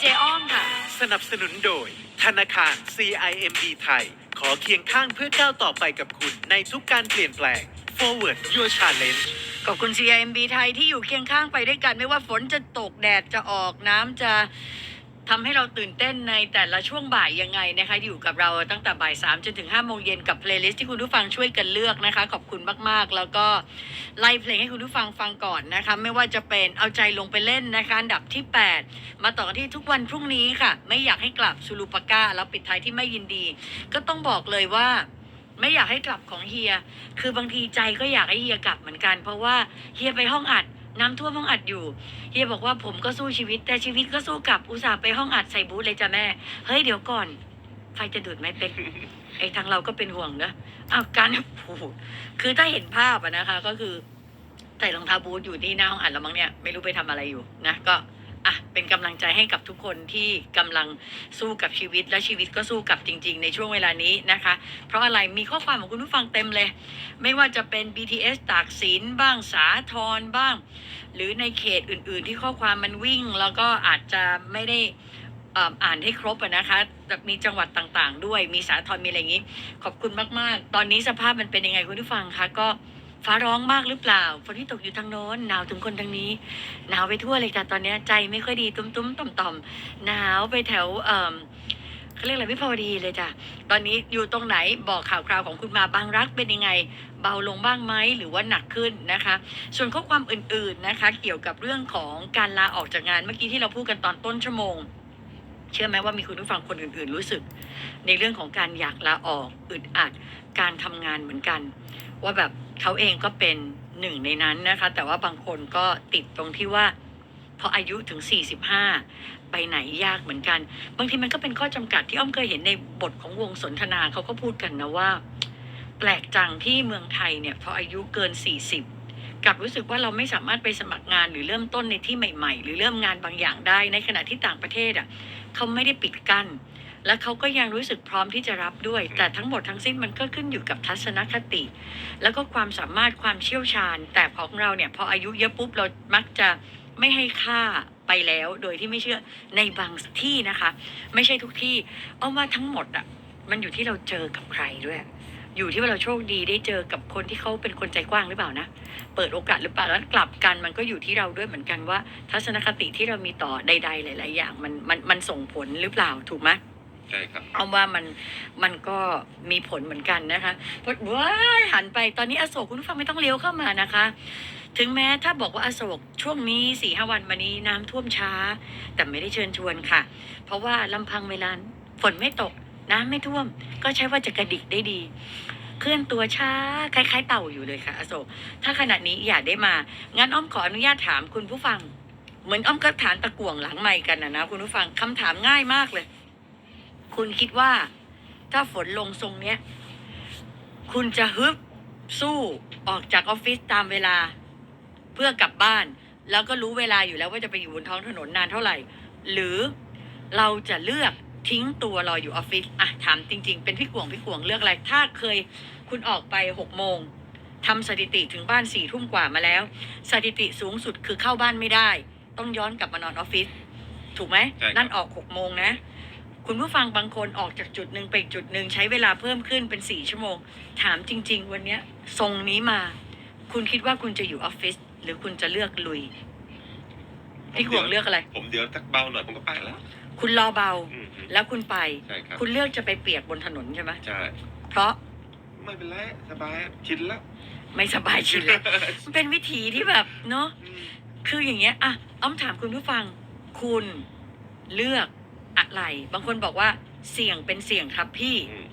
เจอ้อมค่ะ สนับสนุนโดย ธนาคาร CIMB ไทย ขอเคียงข้างเพื่อก้าวต่อไปกับคุณในทุกการเปลี่ยนแปลง Forward Your Challenge ขอบคุณ CIMB ไทยที่อยู่เคียงข้างไปด้วยกัน ไม่ว่าฝนจะตกแดดจะออกน้ำจะ ทำให้เราตื่นเต้นในแต่ละช่วงบ่ายยังไงนะคะ อยู่กับเราตั้งแต่บ่ายสามจนถึงห้าโมงเย็นกับเพลย์ลิสต์ที่คุณผู้ฟังช่วยกันเลือกนะคะ ขอบคุณมากๆ แล้วก็ไล่เพลงให้คุณผู้ฟังฟังก่อนนะคะ ไม่ว่าจะเป็นเอาใจลงไปเล่นนะคะอันดับที่ 8 มาต่อกันที่ทุกวันพรุ่งนี้ค่ะ ไม่อยากให้กลับซูลูปาก้าแล้วปิดท้ายที่ไม่ยินดี ก็ต้องบอกเลยว่าไม่อยากให้กลับของเฮีย คือบางทีใจก็อยากให้เฮียกลับเหมือนกัน เพราะว่าเฮียไปห้องอัด น้ำท่วมห้องอัดอยู่เฮียบอกว่าผมก็สู้ชีวิต แต่ชีวิตก็สู้กลับอุตส่าห์ไปห้องอัดใส่บูธเลยจ้ะแม่ เฮ้ยเดี๋ยวก่อน ไฟจะดูดไหมเป็กไอ้ทางเราก็เป็นห่วงนะเอาการพูดคือถ้าเห็นภาพอะนะคะ ก็คือใส่รองเท้าบูทอยู่ที่หน้าห้องอัดแล้วมั้งเนี่ย ไม่รู้ไปทำอะไรอยู่นะก็ อะเป็นกำลังใจให้กับทุกคนที่กำลังสู้กับชีวิตและชีวิตก็สู้กับจริง ๆ ในช่วงเวลานี้นะคะ เพราะอะไรมีข้อความของคุณผู้ฟังเต็มเลย ไม่ว่าจะเป็น BTS ตากสินบ้างสาทรบ้าง หรือในเขตอื่น ๆ ที่ข้อความมันวิ่ง แล้วก็อาจจะไม่ได้อ่านให้ครบนะคะมีจังหวัดต่างๆ ด้วยมีสาทรมีอะไรอย่างนี้ ขอบคุณมากๆ ตอนนี้สภาพมันเป็นยังไงคุณผู้ฟังคะก็ ฟ้าร้องมากหรือเปล่าฝนที่ตกอยู่ทางโน้นหนาวถึงคนทางนี้ หนาวไปทั่วเลยจ้ะตอนนี้ใจไม่ค่อยดีตุ้มๆต่อมๆหนาวไปแถวเอ่อเขาเรียกอะไรวิภาวดีเลยจ้ะตอนนี้อยู่ตรงไหนบอกข่าวคราวของคุณมาบางรักเป็นยังไง เบาลงบ้างไหมหรือว่าหนักขึ้นนะคะ ส่วนข้อความอื่นๆนะคะ เกี่ยวกับเรื่องของการลาออกจากงานเมื่อกี้ที่เราพูดกันตอนต้นชั่วโมงเชื่อไหมว่ามีคุณผู้ฟังคนอื่นๆรู้สึก ในเรื่องของการอยากลาออกอึดอัดการทำงานเหมือนกัน ว่าแบบ เขาเองก็เป็นหนึ่งในนั้นนะคะ แต่ว่าบางคนก็ติดตรงที่ว่าพออายุถึง 45 ไปไหนยากเหมือนกัน บางทีมันก็เป็นข้อจำกัดที่อ้อมเคยเห็นในบทของวงสนทนาเขาก็พูดกันนะว่า แปลกจังที่เมืองไทยเนี่ยพออายุเกิน 40กลับรู้สึกว่าเราไม่สามารถไปสมัครงานหรือเริ่มต้นในที่ใหม่ ๆ หรือเริ่มงานบางอย่างได้ในขณะที่ต่างประเทศอะเขาไม่ได้ปิดกั้น และเขาก็ยังรู้สึกพร้อมที่จะรับด้วย แต่ทั้งหมดทั้งสิ้นมันก็ขึ้นอยู่กับทัศนคติ แล้วก็ความสามารถความเชี่ยวชาญ แต่ของเราเนี่ยพออายุเยอะปุ๊บเรามักจะไม่ให้ค่าไปแล้วโดยที่ไม่เชื่อในบางที่นะคะ ไม่ใช่ทุกที่เอาว่าทั้งหมดอะมันอยู่ที่เราเจอกับใครด้วย อยู่ที่ว่าเราโชคดีได้เจอกับคนที่เขาเป็นคนใจกว้างหรือเปล่านะ เปิดโอกาสหรือเปล่าแล้วกลับกันมันก็อยู่ที่เราด้วยเหมือนกันว่า ทัศนคติที่เรามีต่อใด ๆ หลาย ๆ อย่าง มันมันมันส่งผลหรือเปล่าถูกไหม ใช่ครับเอาว่ามันมันก็มีผลเหมือนกันนะคะเพราะว้ายหันไปตอนนี้อโศกคุณผู้ฟังไม่ต้องเลี้ยวเข้ามานะคะ ถึงแม้ถ้าบอกว่าอโศกช่วงนี้สี่ห้าวันมานี้น้ำท่วมช้า แต่ไม่ได้เชิญชวนค่ะ เพราะว่าลำพังเวลาฝนไม่ตก น้ำไม่ท่วม ก็ใช้ว่าจะกระดิกได้ดี เคลื่อนตัวช้าคล้าย ๆ เต่าอยู่เลยค่ะ อโศก ถ้าขณะนี้อยากได้มา งั้นอ้อมขออนุญาตถามคุณผู้ฟัง เหมือนอ้อมก็ถามตะก่วงหลังไมค์กันนะนะคุณผู้ฟังคำถามง่ายมากเลย คุณคิดว่า ถ้าฝนลงทรงเนี้ย คุณจะฮึบสู้ออกจากออฟฟิศตามเวลา เพื่อกลับบ้าน แล้วก็รู้เวลาอยู่แล้วว่าจะไปอยู่บนท้องถนนนานเท่าไหร่ หรือเราจะเลือกทิ้งตัวรออยู่ออฟฟิศอะถามจริง ๆ เป็นพี่กวงพี่กวงเลือกอะไร ถ้าเคยคุณออกไปหกโมงทำสถิติถึงบ้านสี่ทุ่มกว่ามาแล้ว สถิติสูงสุดคือเข้าบ้านไม่ได้ ต้องย้อนกลับมานอนออฟฟิศถูกไหม ใช่ครับ นั่นออกหกโมงนะ คุณผู้ฟังบางคนออกจากจุดหนึ่งไปอีกจุดหนึ่งใช้เวลาเพิ่มขึ้นเป็นสี่ชั่วโมง ถามจริง ๆ วันเนี้ยทรงนี้มา คุณคิดว่าคุณจะอยู่ออฟฟิศหรือคุณจะเลือกลุยพี่กวงเลือกอะไร ผมเดี๋ยวสักเบาหน่อยผมก็ไปแล้ว คุณรอเบา อืมอืมแล้วคุณไป ใช่ครับคุณเลือกจะไปเปียกบนถนนใช่ไหมใช่เพราะไม่เป็นไรสบายชินแล้วไม่สบายชินแล้วมันเป็นวิถีที่แบบเนาะ อืมคืออย่างเงี้ยอะอ้อมถามคุณผู้ฟัง คุณเลือก อะไร บางคนบอกว่าเสี่ยงเป็นเสี่ยงครับพี่อืม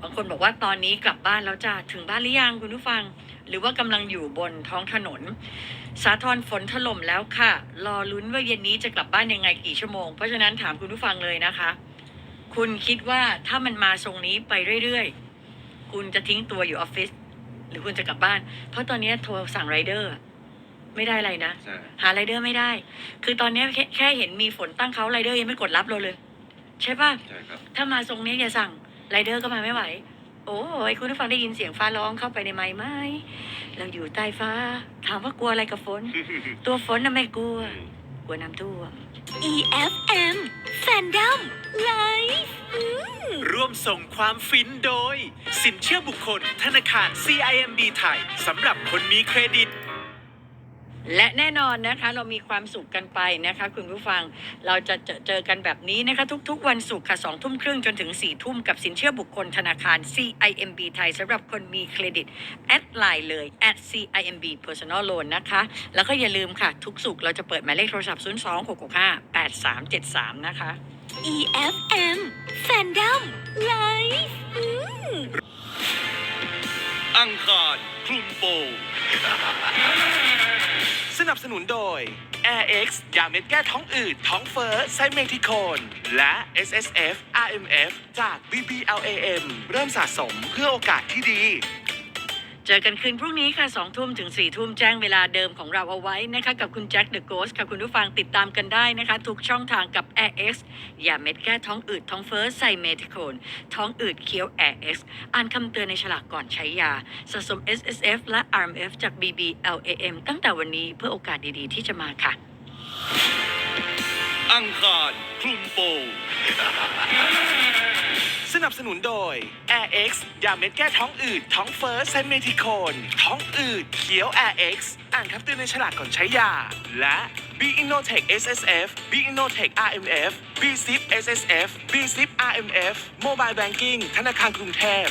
บางคนบอกว่าตอนนี้กลับบ้านแล้วจ้าถึงบ้านหรือยังคุณผู้ฟัง หรือว่ากำลังอยู่บนท้องถนน สาทรฝนถล่มแล้วค่ะ รอลุ้นว่าเย็นนี้จะกลับบ้านยังไงกี่ชั่วโมง เพราะฉะนั้นถามคุณผู้ฟังเลยนะคะ คุณคิดว่าถ้ามันมาทรงนี้ไปเรื่อยๆ คุณจะทิ้งตัวอยู่ออฟฟิศหรือคุณจะกลับบ้าน เพราะตอนนี้โทรสั่งไรเดอร์อะ ไม่ได้อะไรนะ ใช่หาไรเดอร์ไม่ได้ คือตอนนี้แค่แค่เห็นมีฝนตั้งเขาไรเดอร์ยังไม่กดรับเราเลย ใช่ปะใช่ครับ ถ้ามาทรงนี้อย่าสั่งไรเดอร์ก็มาไม่ไหว โอ้ยคุณผู้ฟังได้ยินเสียงฟ้าร้องเข้าไปในไม้ไหมเราอยู่ใต้ฟ้า ถามว่ากลัวอะไรกับฝน ตัวฝนน่ะไม่กลัวอืมกลัวน้ำท่วม EFM Fandom Live ร่วมส่งความฟินโดย สินเชื่อบุคคล ธนาคาร CIMB ไทยสำหรับคนมีเครดิต และแน่นอนนะคะเรามีความสุขกันไปนะคะคุณผู้ฟังเราจะเจอเจอกันแบบนี้นะคะทุกๆ วันศุกร์ค่ะสองทุ่มครึ่งจนถึง4ี่ทุ่มกับสินเชื่อบุคคลธนาคาร CIMB ไทยสำหรับคนมีเครดิต แอดไลน์เลย at CIMB Personal Loan นะคะ แล้วก็อย่าลืมค่ะ ทุกสุกร์เราจะเปิดหมายเลขโทรศัพท์ 0 2 6 6 5 8 3 7 3 นะคะ EFM Fandom Live อังคารคลุมโปงส นับสนุนโดย Air X ยาเม็ดแก้ท้องอืด ท้องเฟ้อไซเมทิโคน และ SSF RMF จาก BBLAM เริ่มสะสมเพื่อโอกาสที่ดี เจอกันคืนพรุ่งนี้ค่ะสองทุ่มถึงสี่ทุ่มแจ้งเวลาเดิมของเราเอาไว้นะคะ กับคุณแจ็คเดอะโกสค่ะคุณผู้ฟังติดตามกันได้นะคะ ทุกช่องทางกับ Air X ยาเม็ดแก้ท้องอืดท้องเฟ้อไซเมทิโคน ท้องอืดเคี้ยว Air X อ่านคำเตือนในฉลากก่อนใช้ยา สะสม SSF และ RMF จาก BBLAM ตั้งแต่วันนี้เพื่อโอกาสดีๆ ที่จะมาค่ะ อังคารคลุมโปง สนับสนุนโดย Air X ยาเม็ดแก้ท้องอืด ท้องเฟ้อไซเมทิโคน ท้องอืดเขียว Air X อ่านคำเตือนในฉลากก่อนใช้ยา และ B Innotech SSF B Innotech RMF B Zip SSF B Zip RMF Mobile Banking ธนาคารกรุงเทพ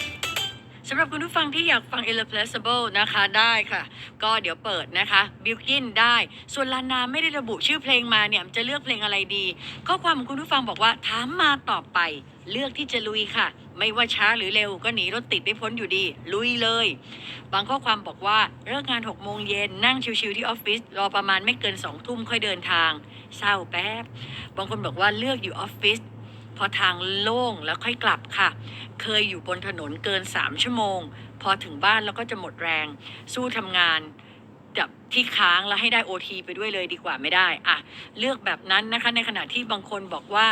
สำหรับคุณผู้ฟังที่อยากฟัง Irreplaceable นะคะได้ค่ะ ก็เดี๋ยวเปิดนะคะ b i l k i n ได้ ส่วนลานาไม่ได้ระบุชื่อเพลงมาเนี่ยจะเลือกเพลงอะไรดี ข้อความของคุณผู้ฟังบอกว่าถามมาต่อไป เลือกที่จะลุยค่ะ ไม่ว่าช้าหรือเร็วก็หนีรถติดไม่พ้นอยู่ดี ลุยเลย บางข้อความบอกว่าเลิกงาน6โมงเย็นนั่งชิวๆที่ออฟฟิศรอประมาณไม่เกิน2ทุ่มค่อยเดินทาง เศร้าแป๊บ บางคนบอกว่าเลือกอยู่ออฟฟิศพอทางโล่งแล้วค่อยกลับค่ะ เคยอยู่บนถนนเกิน 3 ชั่วโมง พอถึงบ้านแล้วก็จะหมดแรง สู้ทำงานแบบที่ค้างแล้วให้ได้โอทีไปด้วยเลยดีกว่าไม่ได้อะเลือกแบบนั้นนะคะในขณะที่บางคนบอกว่า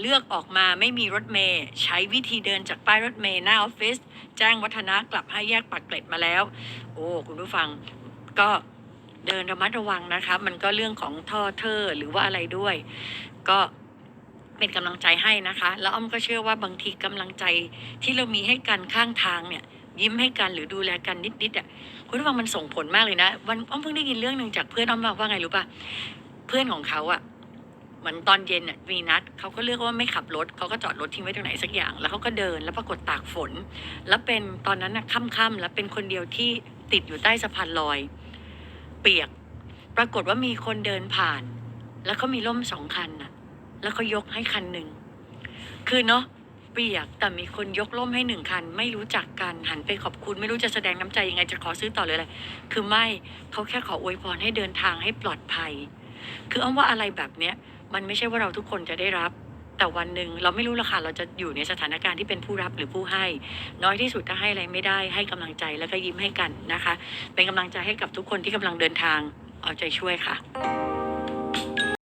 เลือกออกมาไม่มีรถเมย์ใช้วิธีเดินจากป้ายรถเมย์หน้าออฟฟิศแจ้งวัฒนะกลับให้แยกปากเกร็ดมาแล้ว โอ้คุณผู้ฟังก็เดินระมัดระวังนะคะมันก็เรื่องของท่อเทอร์หรือว่าอะไรด้วย ก็เป็นกำลังใจให้นะคะ แล้วอ้อมก็เชื่อว่าบางทีกำลังใจที่เรามีให้กันข้างทางเนี่ย ยิ้มให้กันหรือดูแลกันนิดๆอะคุณผู้ฟังมันส่งผลมากเลยนะ วันอ้อมเพิ่งได้ยินเรื่องหนึ่งจากเพื่อนอ้อมว่าว่าไงรู้ป่ะเพื่อนของเขาอะ เหมือนตอนเย็นน่ะมีนัดเขาก็เลือกว่าไม่ขับรถเขาก็จอดรถทิ้งไว้ตรงไหนสักอย่าง แล้วเขาก็เดินแล้วปรากฏตากฝน แล้วเป็นตอนนั้นน่ะค่ำๆแล้วเป็นคนเดียวที่ติดอยู่ใต้สะพานลอย เปียก ปรากฏว่ามีคนเดินผ่าน แล้วเขามีร่มสองคันน่ะ แล้วเขายกให้คันหนึ่งคือเนาะเปียกแต่มีคนยกร่มให้หนึ่งคัน ไม่รู้จักกันหันไปขอบคุณ ไม่รู้จะแสดงน้ำใจยังไงจะขอซื้อต่อเลยอะไรคือไม่เขาแค่ขออวยพรให้เดินทางให้ปลอดภัย คืออ้อมว่าอะไรแบบเนี้ย มันไม่ใช่ว่าเราทุกคนจะได้รับ แต่วันหนึ่งเราไม่รู้ละค่ะเราจะอยู่ในสถานการณ์ที่เป็นผู้รับหรือผู้ให้ น้อยที่สุดถ้าให้อะไรไม่ได้ให้กำลังใจแล้วก็ยิ้มให้กันนะคะ เป็นกำลังใจให้กับทุกคนที่กำลังเดินทางเอาใจช่วยค่ะ